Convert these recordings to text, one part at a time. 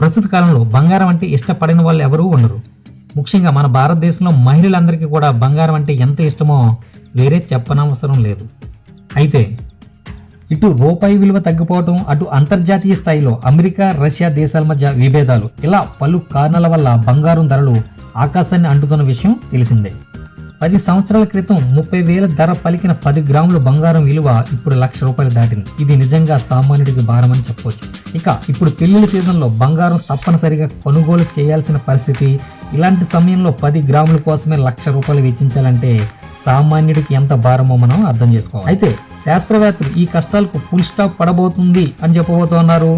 ప్రస్తుత కాలంలో బంగారం అంటే ఇష్టపడిన వాళ్ళు ఎవరూ ఉండరు. ముఖ్యంగా మన భారతదేశంలో మహిళలందరికీ కూడా బంగారం అంటే ఎంత ఇష్టమో వేరే చెప్పనవసరం లేదు. అయితే ఇటు రూపాయి విలువ తగ్గిపోవడం అటు అంతర్జాతీయ స్థాయిలో అమెరికా రష్యా దేశాల మధ్య విభేదాలు ఇలా పలు కారణాల వల్ల బంగారం ధరలు ఆకాశాన్ని అంటుతున్న విషయం తెలిసిందే. పది సంవత్సరాల క్రితం ముప్పై వేల ధర పలికిన పది గ్రాముల బంగారం విలువ ఇప్పుడు లక్ష రూపాయలు దాటింది. ఇది నిజంగా సామాన్యుడికి భారమని చెప్పవచ్చు ఇక ఇప్పుడు పెళ్ళిళ్ళ సీజన్లో బంగారం తప్పనిసరిగా కొనుగోలు చేయాల్సిన పరిస్థితి. ఇలాంటి సమయంలో పది గ్రాముల కోసమే లక్ష రూపాయలు వెచ్చించాలంటే సామాన్యుడికి ఎంత భారమో మనం అర్థం చేసుకోవాలి. అయితే శాస్త్రవేత్తలు ఈ కష్టాలకు ఫుల్ స్టాప్ పడబోతుంది అని చెప్పబోతున్నారు.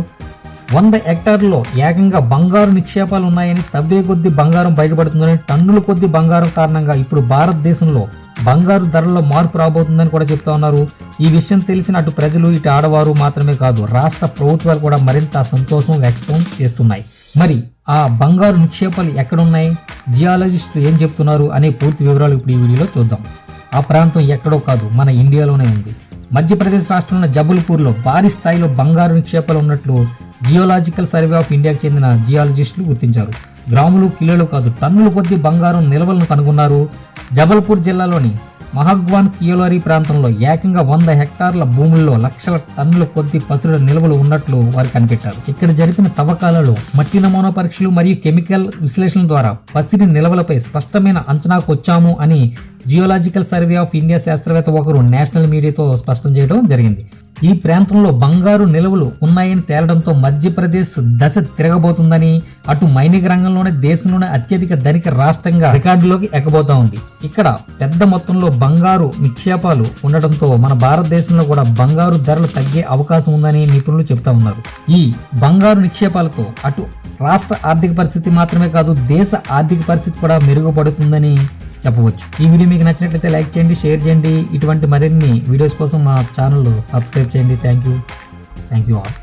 వంద హెక్టార్లో ఏకంగా బంగారు నిక్షేపాలు ఉన్నాయని తవ్వే కొద్ది బంగారం బయటపడుతుందని టన్నుల కొద్ది బంగారం కారణంగా ఇప్పుడు భారతదేశంలో బంగారు ధరల్లో మార్పు రాబోతుందని కూడా చెప్తా ఉన్నారు. ఈ విషయం తెలిసిన అటు ప్రజలు ఇటు ఆడవారు మాత్రమే కాదు రాష్ట్ర ప్రభుత్వాలు కూడా మరింత సంతోషం వ్యక్తం చేస్తున్నాయి. మరి ఆ బంగారు నిక్షేపాలు ఎక్కడున్నాయి? జియాలజిస్టులు ఏం చెప్తున్నారు అనే పూర్తి వివరాలు ఇప్పుడు ఈ వీడియోలో చూద్దాం. ఆ ప్రాంతం ఎక్కడో కాదు మన ఇండియాలోనే ఉంది. మధ్యప్రదేశ్ రాష్ట్రంలో జబల్పూర్లో భారీ స్థాయిలో బంగారు నిక్షేపాలు ఉన్నట్లు జియోలాజికల్ సర్వే ఆఫ్ ఇండియాకు చెందిన జియాలజిస్టులు గుర్తించారు. గ్రాములు కిలోలు కాదు టన్నుల కొద్ది బంగారం నిల్వలను కనుగొన్నారు. జబల్పూర్ జిల్లాలోని మహగ్వాన్ కియోలరీ ప్రాంతంలో ఏకంగా వంద హెక్టార్ల భూముల్లో లక్షల టన్నుల కొద్ది పసుల నిల్వలు ఉన్నట్లు వారు కనిపెట్టారు. ఇక్కడ జరిపిన తవ్వకాలలో మట్టి నమూనా పరీక్షలు మరియు కెమికల్ విశ్లేషణ ద్వారా పసిడి నిల్వలపై స్పష్టమైన అంచనాకు వచ్చాము అని జియోలాజికల్ సర్వే ఆఫ్ ఇండియా శాస్త్రవేత్త ఒకరు నేషనల్ మీడియాతో స్పష్టం చేయడం జరిగింది. ఈ ప్రాంతంలో బంగారు నిల్వలు ఉన్నాయని తేలడంతో మధ్యప్రదేశ్ దశ తిరగబోతుందని అటు మైనింగ్ ప్రపంచంలోనే దేశంలోనే అత్యధిక ధనిక రాష్ట్రంగా రికార్డులోకి ఎక్కబోతా ఉంది. ఇక్కడ పెద్ద మొత్తంలో బంగారు నిక్షేపాలు ఉండటంతో మన భారతదేశంలో కూడా బంగారు ధరలు తగ్గే అవకాశం ఉందని నిపుణులు చెబుతా ఉన్నారు. ఈ బంగారు నిక్షేపాలతో అటు రాష్ట్ర ఆర్థిక పరిస్థితి మాత్రమే కాదు దేశ ఆర్థిక పరిస్థితి కూడా మెరుగుపడుతుందని చెప్పవచ్చు. ఈ వీడియో మీకు నచ్చినట్లయితే లైక్ చేయండి షేర్ చేయండి. ఇటువంటి మరిన్ని వీడియోస్ కోసం మా ఛానల్ సబ్స్క్రైబ్ చేయండి. Thank you. Thank you all.